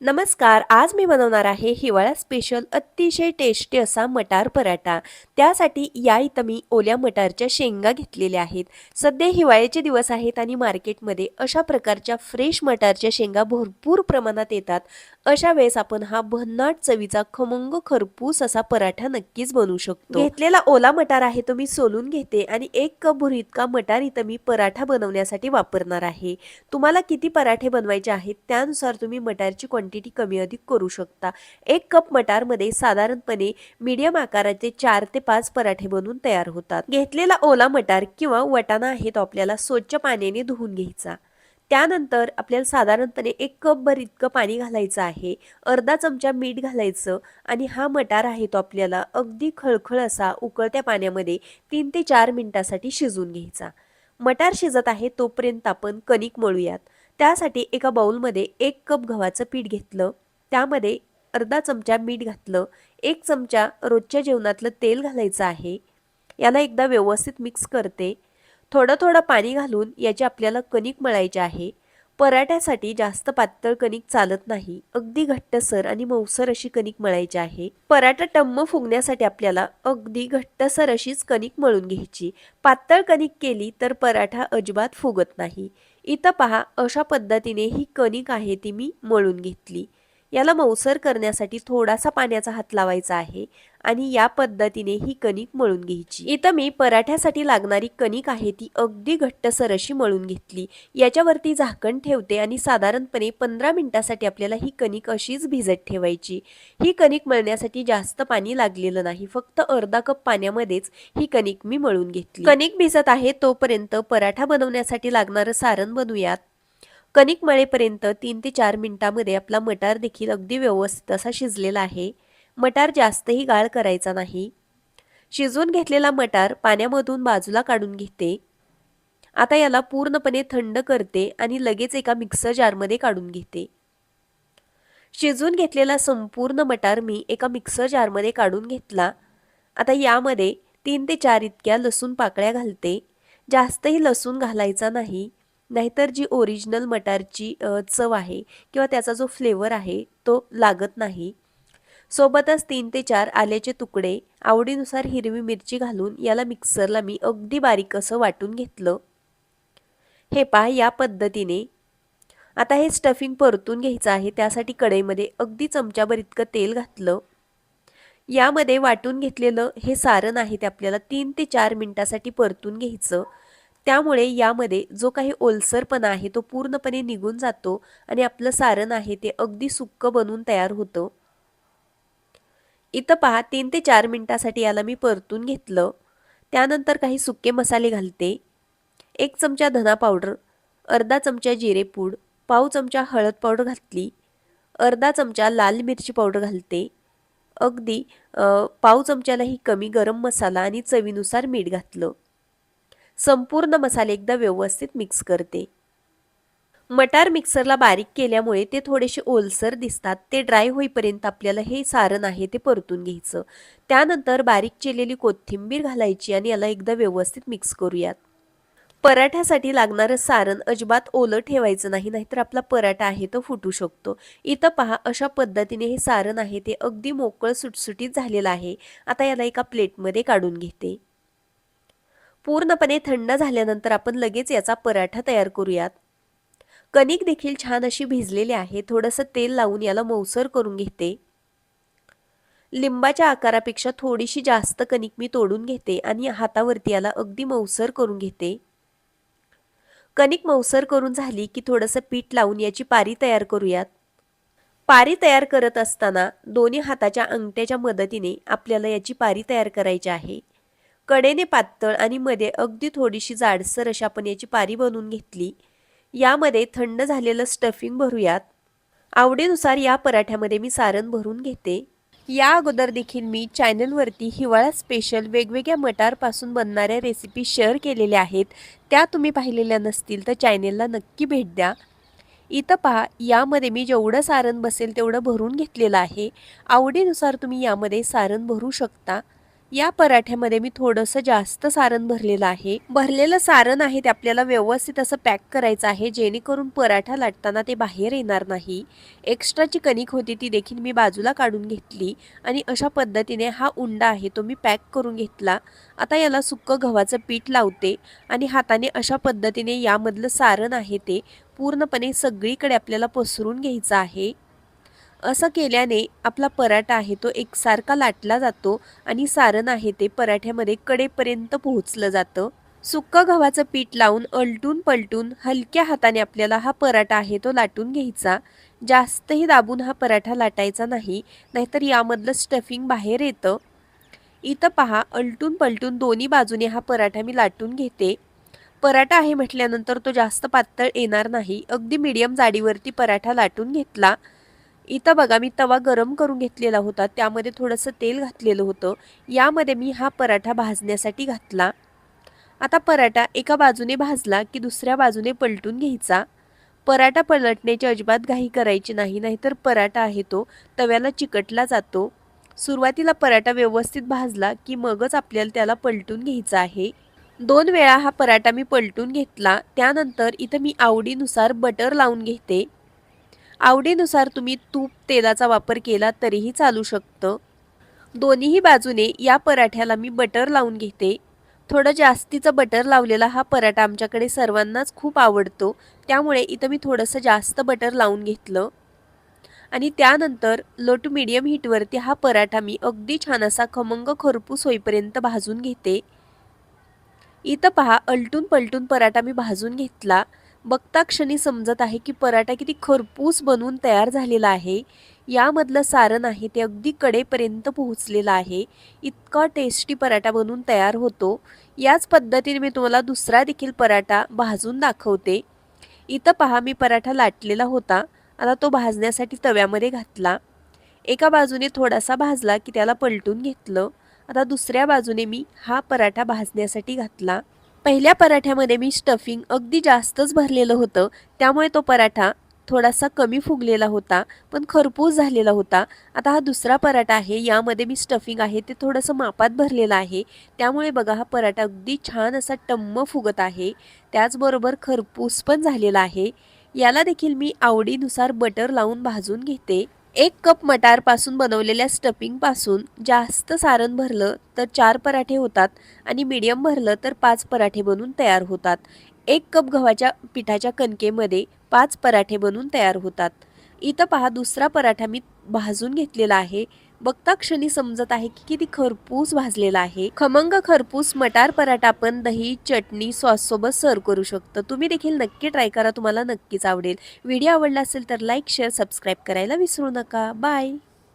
नमस्कार आज मी बनवणार आहे हिवाळा स्पेशल अतिशय टेस्टी असा मटार पराठा. त्यासाठी या इथं मी ओल्या मटारच्या शेंगा घेतलेल्या आहेत. सध्या हिवाळ्याचे दिवस आहेत आणि मार्केटमध्ये अशा प्रकारच्या फ्रेश मटारच्या शेंगा भरपूर प्रमाणात येतात. अशा वेळेस आपण हा भन्नाट चवीचा खमंग खरपूस असा पराठा नक्कीच बनवू शकतो. घेतलेला ओला मटार आहे तो मी सोलून घेते आणि एक कप भर इतका मटार इथं मी पराठा बनवण्यासाठी वापरणार आहे. तुम्हाला किती पराठे बनवायचे आहेत त्यानुसार तुम्ही मटारची क्वांटिटी कमी अधिक करू शकता. एक कप मटारमध्ये साधारणपणे मीडियम आकाराचे चार ते पाच पराठे बनवून तयार होतात. घेतलेला ओला मटार किंवा वटाणा आहे तो आपल्याला स्वच्छ पाण्याने धुवून घ्यायचा. त्यानंतर आपल्याला साधारणपणे एक कप भर इतकं पाणी घालायचं आहे. अर्धा चमचा मीठ घालायचं आणि हा मटार आहे तो आपल्याला अगदी खळखळ असा उकळत्या पाण्यामध्ये तीन ते चार मिनिटासाठी शिजवून घ्यायचा. मटार शिजत आहे तोपर्यंत आपण कणिक मळूयात. त्यासाठी एका बाउलमध्ये एक कप गव्हाचं पीठ घेतलं. त्यामध्ये अर्धा चमचा मीठ घातलं. एक चमचा रोजच्या जेवणातलं तेल घालायचं आहे. याला एकदा व्यवस्थित मिक्स करते. थोडं थोडं पाणी घालून याची आपल्याला कणिक मळायची आहे. पराठ्यासाठी जास्त पातळ कणिक चालत नाही. अगदी घट्टसर आणि मऊसर अशी कणिक मळायची आहे. पराठा टम्म फुगण्यासाठी आपल्याला अगदी घट्टसर अशीच कणिक मळून घ्यायची. पातळ कणिक केली तर पराठा अजिबात फुगत नाही. इथं पहा अशा पद्धतीने ही कणिक आहे ती मी मळून घेतली. याला मऊसर करण्यासाठी थोडासा पाण्याचा हात लावायचा आहे आणि या पद्धतीने ही कणिक मळून घ्यायची. इथं मी पराठ्यासाठी लागणारी कणिक आहे ती अगदी घट्टसर अशी मळून घेतली. याच्यावरती झाकण ठेवते आणि साधारणपणे पंधरा मिनिटासाठी आपल्याला ही कणिक अशीच भिजत ठेवायची. ही कणिक मळण्यासाठी जास्त पाणी लागलेलं नाही फक्त अर्धा कप पाण्यामध्येच ही कणिक मी मळून घेतली. कणिक भिजत आहे तोपर्यंत पराठा बनवण्यासाठी लागणारं सारण बनवूयात. कणिक मळेपर्यंत तीन ते चार मिनिटामध्ये आपला मटार देखील अगदी व्यवस्थित असा शिजलेला आहे. मटार जास्तही गाळ करायचा नाही. शिजवून घेतलेला मटार पाण्यामधून बाजूला काढून घेते. आता याला पूर्णपणे थंड करते आणि लगेच एका मिक्सर जारमध्ये काढून घेते. शिजवून घेतलेला संपूर्ण मटार मी एका मिक्सर जारमध्ये काढून घेतला. आता यामध्ये तीन ते चार इतक्या लसूण पाकळ्या घालते. जास्तही लसूण घालायचा नाही. नाहीतर जी ओरिजिनल मटारची चव आहे किंवा त्याचा जो फ्लेवर आहे तो लागत नाही. सोबतच तीन ते चार आल्याचे तुकडे आवडीनुसार हिरवी मिरची घालून याला मिक्सरला मी अगदी बारीक असं वाटून घेतलं. हे पहा या पद्धतीने. आता हे स्टफिंग परतून घ्यायचं आहे त्यासाठी कढईमध्ये अगदी चमच्याभर इतकं तेल घातलं. यामध्ये वाटून घेतलेलं हे सारण आहे ते आपल्याला तीन ते चार मिनिटासाठी परतून घ्यायचं. त्यामुळे यामध्ये जो काही ओलसरपणा आहे तो पूर्णपणे निघून जातो आणि आपलं सारण आहे ते अगदी सुक्क बनून तयार होतं. इथं पहा तीन ते चार मिनटासाठी याला मी परतून घेतलं. त्यानंतर काही सुके मसाले घालते. एक चमचा धना पावडर अर्धा चमचा जिरेपूड पाव चमचा हळद पावडर घातली अर्धा चमचा लाल मिरची पावडर घालते. अगदी पाव चमच्यालाही कमी गरम मसाला आणि चवीनुसार मीठ घातलं. संपूर्ण मसाले एकदा व्यवस्थित मिक्स करते. मटार मिक्सरला बारीक केल्यामुळे ते थोडेसे ओलसर दिसतात. ते ड्राय होईपर्यंत आपल्याला हे सारण आहे ते परतून घ्यायचं. त्यानंतर बारीक चिरलेली कोथिंबीर घालायची आणि याला एकदा व्यवस्थित मिक्स करूयात. पराठ्यासाठी लागणारं सारण अजिबात ओलं ठेवायचं नाही नाहीतर आपला पराठा आहे तो फुटू शकतो. इथं पहा अशा पद्धतीने हे सारण आहे ते अगदी मोकळं सुटसुटीत झालेलं आहे. आता याला एका प्लेटमध्ये काढून घेते. पूर्णपणे थंड झाल्यानंतर आपण लगेच याचा पराठा तयार करूयात. कणिक देखील छान अशी भिजलेली आहे. थोडंसं तेल लावून याला मौसर करून घेते. लिंबाच्या आकारापेक्षा थोडीशी जास्त कणिक मी तोडून घेते आणि हातावरती याला अगदी मौसर करून घेते. कणिक मौसर करून झाली की थोडंसं पीठ लावून याची पारी तयार करूयात. पारी तयार करत असताना दोन्ही हाताच्या अंगठ्याच्या मदतीने आपल्याला याची पारी तयार करायची आहे. कडेने पातळ आणि मध्ये अगदी थोडीशी जाडसर अशा आपण याची पारी बनवून घेतली. यामध्ये थंड झालेलं स्टफिंग भरूयात. आवडीनुसार या पराठ्यामध्ये मी सारण भरून घेते. या अगोदर देखील मी चॅनलवरती हिवाळा स्पेशल वेगवेगळ्या मटारपासून बनणाऱ्या रेसिपी शेअर केलेल्या आहेत. त्या तुम्ही पाहिलेल्या नसतील तर चॅनेलला नक्की भेट द्या. इथं पहा यामध्ये मी जेवढं सारण बसेल तेवढं भरून घेतलेलं आहे. आवडीनुसार तुम्ही यामध्ये सारण भरू शकता. या पराठ्यामध्ये मी थोडंसं जास्त सारण भरलेलं आहे. भरलेलं सारण आहे ते आपल्याला व्यवस्थित असं पॅक करायचं आहे जेणेकरून पराठा लाटताना ते बाहेर येणार नाही. एक्स्ट्राची कणिक होती ती देखील मी बाजूला काढून घेतली आणि अशा पद्धतीने हा उंडा आहे तो मी पॅक करून घेतला. आता याला सुक्कं गव्हाचं पीठ लावते आणि हाताने अशा पद्धतीने यामधलं सारण आहे ते पूर्णपणे सगळीकडे आपल्याला पसरून घ्यायचं आहे. असं केल्याने आपला पराठा आहे तो एकसारखा लाटला जातो आणि सारण आहे ते पराठ्यामध्ये कडेपर्यंत पोहोचलं जातं. सुक्क गव्हाचं पीठ लावून अलटून पलटून हलक्या हाताने आपल्याला हा पराठा आहे तो लाटून घ्यायचा. जास्तही दाबून हा पराठा लाटायचा नाही नाहीतर यामधलं स्टफिंग बाहेर येतं. इथं पहा अलटून पलटून दोन्ही बाजूने हा पराठा मी लाटून घेते. पराठा आहे म्हटल्यानंतर तो जास्त पातळ येणार नाही. अगदी मीडियम जाडीवरती पराठा लाटून घेतला. इथं बघा मी तवा गरम करून घेतलेला होता. त्यामध्ये थोडंसं तेल घातलेलं होतं. यामध्ये मी हा पराठा भाजण्यासाठी घातला. आता पराठा एका बाजूने भाजला की दुसऱ्या बाजूने पलटून घ्यायचा. पराठा पलटण्याची अजिबात घाई करायची नाही नाहीतर पराठा आहे तो. तव्याला चिकटला जातो. सुरुवातीला पराठा व्यवस्थित भाजला की मगच आपल्याला त्याला पलटून घ्यायचा आहे. दोन वेळा हा पराठा मी पलटून घेतला. त्यानंतर इथं मी आवडीनुसार बटर लावून घेते. आवडीनुसार तुम्ही तूप तेलाचा वापर केला तरीही चालू शकतं. दोन्हीही बाजूने या पराठ्याला मी बटर लावून घेते. थोडं जास्तीचं बटर लावलेला हा पराठा आमच्याकडे सर्वांनाच खूप आवडतो. त्यामुळे इथं मी थोडंसं जास्त बटर लावून घेतलं. आणि त्यानंतर लो टू मिडियम हीटवरती हा पराठा मी अगदी छान असा खमंग खरपूस होईपर्यंत भाजून घेते. इथं पहा अलटून पलटून पराठा मी भाजून घेतला. बघता क्षणी समजत आहे की पराठा किती खरपूस बनवून तयार झालेला आहे. यामधलं सारण आहे ते अगदी कडेपर्यंत पोहोचलेलं आहे. इतका टेस्टी पराठा बनवून तयार होतो. याच पद्धतीने मी तुम्हाला दुसरा देखील पराठा भाजून दाखवते. इथं पहा मी पराठा लाटलेला होता. आता तो भाजण्यासाठी तव्यामध्ये घातला. एका बाजूने थोडासा भाजला की त्याला पलटून घेतलं. आता दुसऱ्या बाजूने मी हा पराठा भाजण्यासाठी घातला. पहिल्या पराठ्यामध्ये मी स्टफिंग अगदी जास्तच भरलेलं होतं. त्यामुळे तो पराठा थोडासा कमी फुगलेला होता पण खरपूस झालेला होता. आता हा दुसरा पराठा आहे यामध्ये मी स्टफिंग आहे ते थोडंसं मापात भरलेलं आहे. त्यामुळे बघा हा पराठा अगदी छान असा टम्म फुगत आहे. त्याचबरोबर खरपूस पण झालेला आहे. याला देखील मी आवडीनुसार बटर लावून भाजून घेते. एक कप मटारपासून बनवलेल्या स्टफिंगपासून जास्त सारण भरलं तर चार पराठे होतात आणि मीडियम भरलं तर पाच पराठे बनून तयार होतात. एक कप गव्हाच्या पिठाच्या कणकेमध्ये पाच पराठे बनून तयार होतात. इथं पहा दुसरा पराठा मी भाजून घेतलेला आहे. बघता क्षणी समजत आहे की किती खरपूस भाजलेला आहे. खमंग खरपूस मटार पराठा आपण दही चटणी सॉस सोबत सर्व करू शकतो. तुम्ही देखील नक्की ट्राय करा. तुम्हाला नक्कीच आवडेल. व्हिडिओ आवडला असेल तर लाईक शेअर सबस्क्राईब करायला विसरू नका. बाय